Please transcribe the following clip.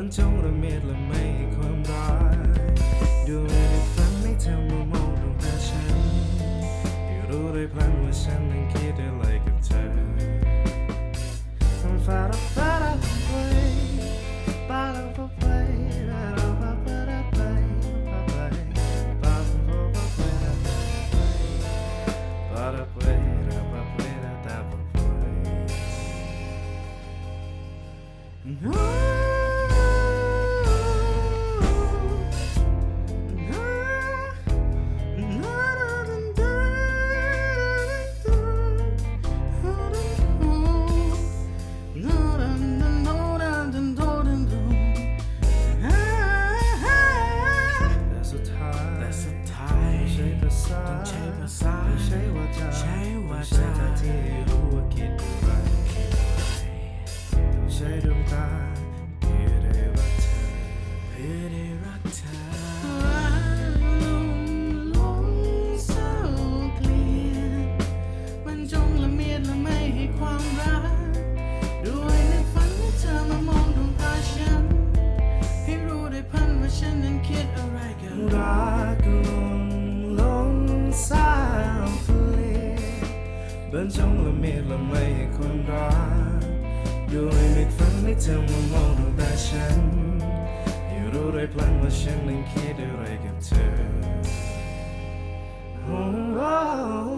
บรรจงระเมียดและไม่ให้ความรักด้วยในฝันไม่เธอมามองดวงตาฉันให้รู้ได้พลันว่าฉันนั้นคิดอะไร ช้ภาษาต้ ปืนชงละเมียดละไม่ให้คนรักด้วยไม่ฝันใม่เธอมามองดูตาฉันให้รู้ด้วพลังว่าฉันนั้นคิดอะไรกับเธอ oh, oh, oh.